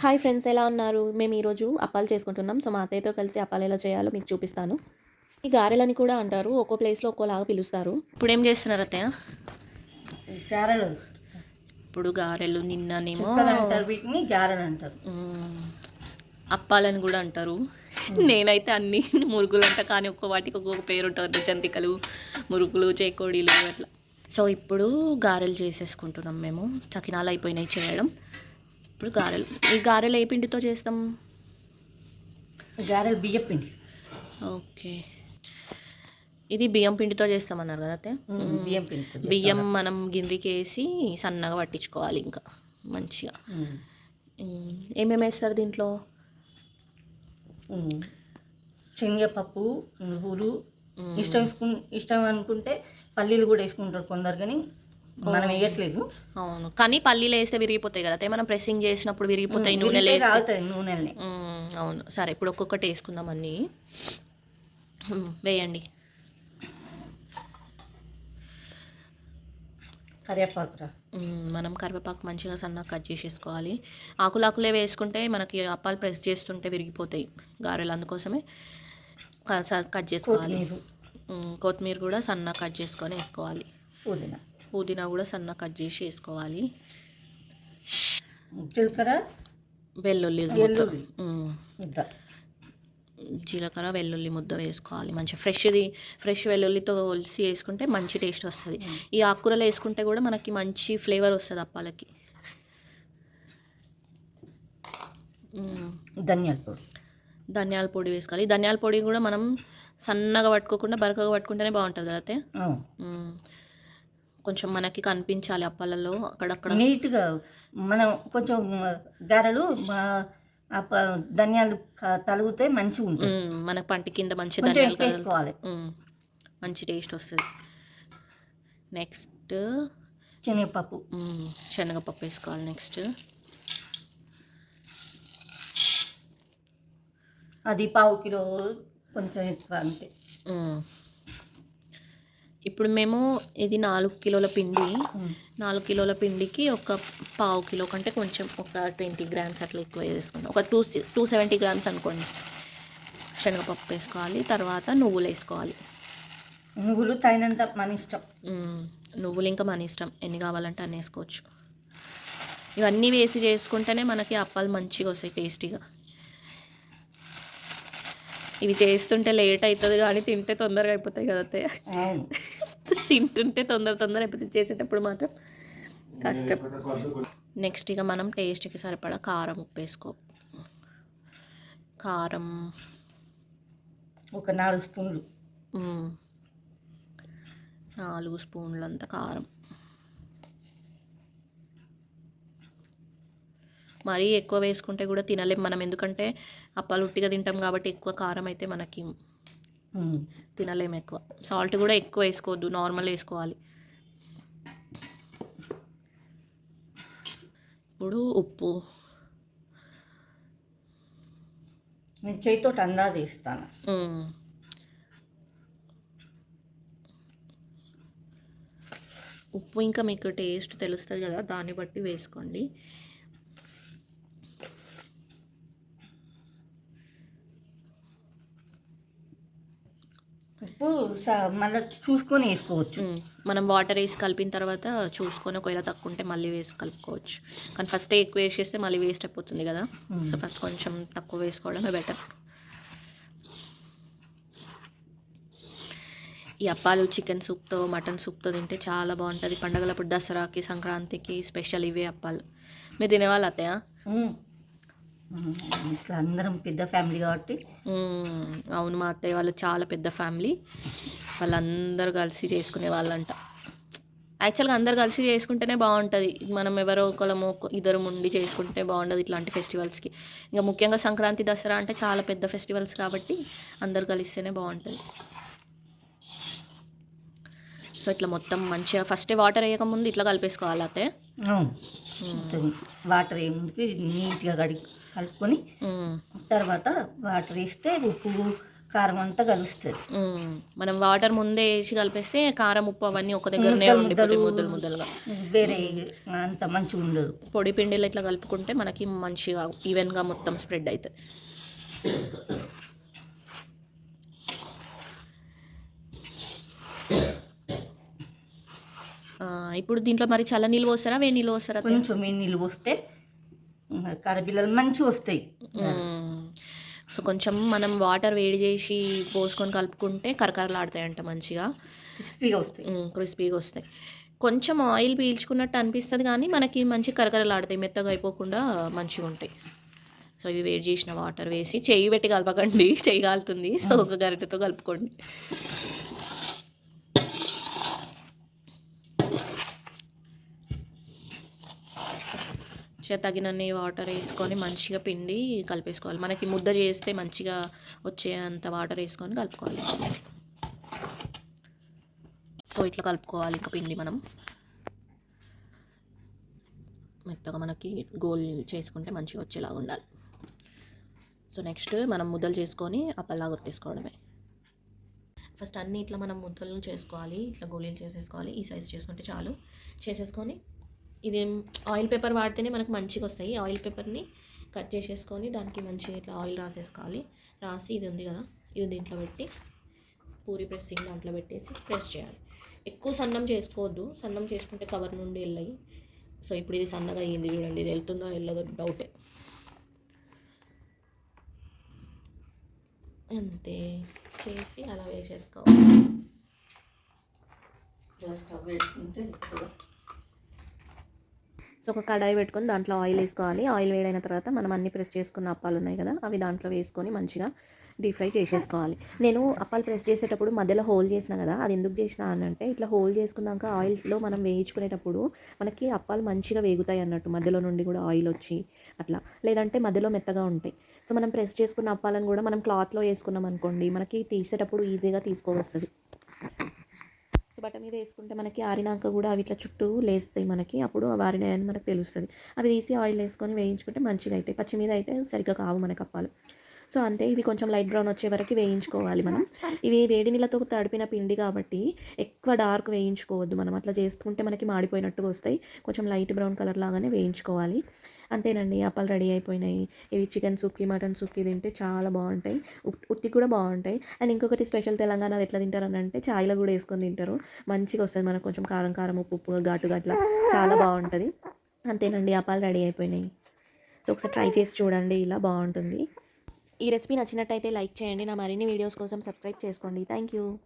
Hi friends ఎలా ఉన్నారు? మేము ఈరోజు అప్పాలు చేసుకుంటున్నాం. సో మా అత్తయ్యతో కలిసి అప్పాలు ఎలా చేయాలో మీకు చూపిస్తాను. ఈ గారెలని కూడా అంటారు. ఒక్కో ప్లేస్లో ఒక్కోలాగా పిలుస్తారు. ఇప్పుడు ఏం చేస్తున్నారు అత్తయ్య? గారెలు ఇప్పుడు గారెలు నిన్ననేమో వీటిని గారెలు అంటారు. అప్పాలని కూడా అంటారు. నేనైతే అన్ని మురుగులు అంట కానీ ఒక్కో వాటికి ఒక్కొక్క పేరు ఉంటుంది. జంతికలు మురుగులు చేకోడీలు అట్లా. సో ఇప్పుడు గారెలు చేసేసుకుంటున్నాం మేము. చకినాలు అయిపోయినాయి చేయడం. ఇప్పుడు గారెలు. ఈ గారెలు ఏ పిండితో చేస్తాం? గారెలు బియ్య పిండి. ఓకే. ఇది బియ్యం పిండితో చేస్తామన్నారు కదా అత్తయ్య? బియ్యం పిండి బియ్యం మనం గిన్నెకి వేసి సన్నగా పట్టించుకోవాలి ఇంకా మంచిగా. ఏమేమి వేస్తారు దీంట్లో? శనగపప్పు నువ్వులు. ఇష్టం ఇష్టం అనుకుంటే పల్లీలు కూడా వేసుకుంటారు కొందరు కానీ మనం వేయట్లేదు. అవును. కానీ పల్లీలు వేస్తే విరిగిపోతాయి కదా. మనం ప్రెస్సింగ్ చేసినప్పుడు విరిగిపోతాయి నూనెలు నూనె వేస్తే. నూనెల్ని. అవును. సరే ఇప్పుడు ఒక్కొక్కటి వేసుకుందాం అన్నీ. వేయండి. కరివేపాకురా. ఉమ్, మనం కరివేపాకు మంచిగా సన్నగా కట్ చేసేసుకోవాలి. ఆకులాకులే వేసుకుంటే మనకి అప్పాలు ప్రెస్ చేస్తుంటే విరిగిపోతాయి గారెలు. అందుకోసమే కట్ చేసుకోవాలి. కొత్తిమీర కూడా సన్నగా కట్ చేసుకొని వేసుకోవాలి. పుదీనా. పుదీనా కూడా సన్నగా కట్ చేసి వేసుకోవాలి. జీలకర్ర? వెల్లుల్లి ముద్ద. జీలకర్ర వెల్లుల్లి ముద్ద వేసుకోవాలి. మంచిగా ఫ్రెష్ది ఫ్రెష్ వెల్లుల్లితో ఒలిసి వేసుకుంటే మంచి టేస్ట్ వస్తుంది. ఈ ఆకుకూరలు వేసుకుంటే కూడా మనకి మంచి ఫ్లేవర్ వస్తుంది అప్పాలకి. ధనియాల పొడి. ధనియాల పొడి వేసుకోవాలి. ధనియాల పొడి కూడా మనం సన్నగా పట్టుకోకుండా బరకగా పట్టుకుంటేనే బాగుంటుంది కదా. ఉమ్, కొంచెం మనకి కనిపించాలి అప్పాలలో అక్కడక్కడ. నీట్గా మనం కొంచెం గారెలు ధనియాలు తలుగుతే మంచిగా ఉంటుంది. మన పంటి కింద మంచి ధనియాలు వేసుకోవాలి. మంచి టేస్ట్ వస్తుంది. నెక్స్ట్. శనగపప్పు. శనగపప్పు వేసుకోవాలి నెక్స్ట్. అది పావు కిలో కొంచెం ఎక్కువ అంతే. ఇప్పుడు మేము ఇది నాలుగు కిలోల పిండి నాలుగు కిలోల పిండికి ఒక పావు కిలో కంటే కొంచెం ఒక ట్వంటీ గ్రామ్స్ అట్లా ఎక్కువ వేసుకుంటాం. ఒక టూ టూ సెవెంటీ గ్రామ్స్ అనుకోండి. శనగపప్పు వేసుకోవాలి తర్వాత నువ్వులు వేసుకోవాలి. నువ్వులు తగినంత మన ఇష్టం. నువ్వులు ఇంకా మన ఇష్టం. ఎన్ని కావాలంటే అన్ని వేసుకోవచ్చు. ఇవన్నీ వేసి చేసుకుంటేనే మనకి అప్పాలు మంచిగా వస్తాయి టేస్టీగా. ఇవి చేస్తుంటే లేట్ అవుతుంది కానీ తింటే తొందరగా అయిపోతాయి కదా అత్తయ్య. తింటుంటే తొందర తొందర అయిపోతుంది చేసేటప్పుడు మాత్రం కష్టం. నెక్స్ట్ ఇక మనం టేస్ట్కి సరిపడా కారం ఉప్పు వేసుకో కారం. ఒక నాలుగు స్పూన్లు. నాలుగు స్పూన్లంత కారం. మరీ ఎక్కువ వేసుకుంటే కూడా తినలేం మనం. ఎందుకంటే అప్పాలు ఉట్టిగా తింటాం కాబట్టి ఎక్కువ కారం అయితే మనకి ఉమ్. తినలేం ఎక్కువ. సాల్ట్ కూడా ఎక్కువ వేసుకోవద్దు నార్మల్ వేసుకోవాలి. ఇప్పుడు ఉప్పు. నేను చేతితో అందాజు వేస్తాను మ్మ్. ఉప్పు ఇంకా మీకు టేస్ట్ తెలుస్తుంది కదా దాన్ని బట్టి వేసుకోండి. ఉప్పు స- మళ్ళీ చూసుకొని వేసుకోవచ్చు. మనం వాటర్ వేసి కలిపిన తర్వాత చూసుకొని ఒకవేళ తక్కువ ఉంటే మళ్ళీ వేసి కలుపుకోవచ్చు కానీ ఫస్ట్ ఎక్కువ వేసేస్తే మళ్ళీ వేస్ట్ అయిపోతుంది కదా సో ఫస్ట్ కొంచెం తక్కువ వేసుకోవడమే బెటర్ ఈ అప్పాలు చికెన్ సూప్తో మటన్ సూప్తో తింటే చాలా బాగుంటుంది పండగలప్పుడు దసరాకి సంక్రాంతికి స్పెషల్ ఇవే అప్పాలు మీరు తినేవాళ్ళు. ఉమ్. ఇట్లా అందరం పెద్ద ఫ్యామిలీ కాబట్టి. అవును మా అత్తయ్య వాళ్ళు చాలా పెద్ద ఫ్యామిలీ. వాళ్ళందరూ కలిసి చేసుకునే వాళ్ళంట. యాక్చువల్గా అందరు కలిసి చేసుకుంటేనే బాగుంటుంది. మనం ఎవరో ఒకళ్ళము ఒక- ఇద్దరు ఉండి చేసుకుంటే బాగుంటుంది ఇట్లాంటి ఫెస్టివల్స్కి. ఇంకా ముఖ్యంగా సంక్రాంతి దసరా అంటే చాలా పెద్ద ఫెస్టివల్స్ కాబట్టి అందరు కలిస్తేనే బాగుంటుంది. సో ఇట్లా మొత్తం మంచిగా ఫస్టే వాటర్ వేయకముందు ఇట్లా కలిపేసుకోవాలి మొత్తం వాటర్ ఏముంది నీట్గా కడిగి కలుపుకొని. తర్వాత వాటర్ వేస్తే ఉప్పు కారం అంతా కలుస్తుంది. మనం వాటర్ ముందే వేసి కలిపేస్తే కారం ఉప్పు అవన్నీ ఒక దగ్గరనే ఉండిపోతాయి ముద్దలు ముద్దలుగా. వేరే అంత మంచిగా ఉండదు. పొడి పిండిలో ఇట్లా కలుపుకుంటే మనకి మంచిగా ఈవెన్గా మొత్తం స్ప్రెడ్ అవుతుంది. ఇప్పుడు దీంట్లో మరి చల్ల నీళ్ళు పోస్తారా? వే నీళ్ళు పోస్తారా? కొంచెం ఈ నీళ్ళు పోస్తే కరబిల్లలు మంచిగా వస్తాయి. సో కొంచెం మనం వాటర్ వేడి చేసి పోసుకొని కలుపుకుంటే కరకరలాడతాయంట మంచిగా. క్రిస్పీగా వస్తాయి. క్రిస్పీగా వస్తాయి. కొంచెం ఆయిల్ పీల్చుకున్నట్టు అనిపిస్తుంది కానీ మనకి మంచి కరకరలాడతాయి మెత్తగా అయిపోకుండా మంచిగా ఉంటాయి. సో ఇవి వేడి చేసిన వాటర్ వేసి చెయ్యి పెట్టి కలపకండి. చెయ్యి కాలుతుంది. సో ఒక గరిటెతో కలుపుకోండి. తగినన్ని వాటర్ వేసుకొని మంచిగా పిండి కలిపేసుకోవాలి. మనకి ముద్ద చేస్తే మంచిగా వచ్చేంత వాటర్ వేసుకొని కలుపుకోవాలి. సో ఇట్లా కలుపుకోవాలి ఇంకా పిండి మనం. మెత్తగా మనకి గోల్ చేసుకుంటే మంచిగా వచ్చేలాగా ఉండాలి. సో నెక్స్ట్ మనం ముద్దలు చేసుకొని అప్పల్లాగా కొట్టేసుకోవడమే. ఫస్ట్ అన్నీ ఇట్లా మనం ముద్దలు చేసుకోవాలి. ఇట్లా గోళీలు చేసేసుకోవాలి. ఈ సైజ్ చేసుకుంటే చాలు. చేసేసుకొని ఇది ఆయిల్ పేపర్ వాడితేనే మనకు మంచిగా వస్తాయి ఆయిల్ పేపర్ని కట్ చేసేసుకొని దానికి మంచిగా ఇట్లా ఆయిల్ రాసేసుకోవాలి. రాసి ఇది ఉంది కదా ఇది దీంట్లో పెట్టి పూరి ప్రెస్సింగ్ దాంట్లో పెట్టేసి ప్రెస్ చేయాలి. ఎక్కువ సన్నం చేసుకోవద్దు. సన్నం చేసుకుంటే కవర్ నుండి వెళ్ళాయి. సో ఇప్పుడు ఇది సన్నగా అయ్యింది చూడండి. ఇది వెళ్తుందో వెళ్ళదో డౌటే. అంతే. చేసి అలా వేసేసుకోవాలి. జస్ట్ అవి సో ఒక కడాయి పెట్టుకొని దాంట్లో ఆయిల్ వేసుకోవాలి. ఆయిల్ వేడైన తర్వాత మనం అన్ని ప్రెస్ చేసుకున్న అప్పాలు ఉన్నాయి కదా అవి దాంట్లో వేసుకొని మంచిగా డీప్ ఫ్రై చేసేసుకోవాలి. నేను అప్పాలు ప్రెస్ చేసేటప్పుడు మధ్యలో హోల్ చేసిన కదా అది ఎందుకు చేసిన అనంటే అంటే ఇట్లా హోల్ చేసుకున్నాక ఆయిల్లో మనం వేయించుకునేటప్పుడు మనకి అప్పాలు మంచిగా వేగుతాయి అన్నట్టు మధ్యలో నుండి కూడా ఆయిల్ వచ్చి అట్లా. లేదంటే మధ్యలో మెత్తగా ఉంటాయి. సో మనం ప్రెస్ చేసుకున్న అప్పాలను కూడా మనం క్లాత్లో వేసుకున్నాం అనుకోండి మనకి తీసేటప్పుడు ఈజీగా తీసుకోవస్తుంది. సో బట్ట మీద వేసుకుంటే మనకి ఆరినాక కూడా అవి ఇట్లా చుట్టూ లేస్తాయి మనకి. అప్పుడు అవి ఆరినాయని మనకు తెలుస్తుంది. అవి తీసి ఆయిల్ వేసుకొని వేయించుకుంటే మంచిగా అవుతాయి పచ్చి మీద అయితే సరిగ్గా కావు మనకి అప్పాలు సో అంతే ఇవి కొంచెం లైట్ బ్రౌన్ వచ్చే వరకు వేయించుకోవాలి మనం. ఇవి వేడి నీళ్ళతో తడిపిన పిండి కాబట్టి ఎక్కువ డార్క్ వేయించుకోవద్దు మనం. అట్లా చేసుకుంటే మనకి మాడిపోయినట్టుగా వస్తాయి. కొంచెం లైట్ బ్రౌన్ కలర్ లాగానే వేయించుకోవాలి. అంతేనండి అప్పాలు రెడీ అయిపోయినాయి. ఇవి చికెన్ సూప్కి మటన్ సూప్కి తింటే చాలా బాగుంటాయి. ఉట్- ఉత్తి కూడా బాగుంటాయి. అండ్ ఇంకొకటి స్పెషల్ తెలంగాణలో ఎట్లా తింటారని అంటే చాయ్లో కూడా వేసుకొని తింటారు. మంచిగా వస్తుంది మనకు కొంచెం కారం కారం ఉప్పు ఉప్పు ఘాటు అట్లా చాలా బాగుంటుంది. అంతేనండి అప్పాలు రెడీ అయిపోయినాయి. సో ఒకసారి ట్రై చేసి చూడండి ఇలా బాగుంటుంది. ఈ రెసిపీ నచ్చినట్టయితే లైక్ చేయండి. నా మరిన్ని వీడియోస్ కోసం సబ్స్క్రైబ్ చేసుకోండి. Thank you.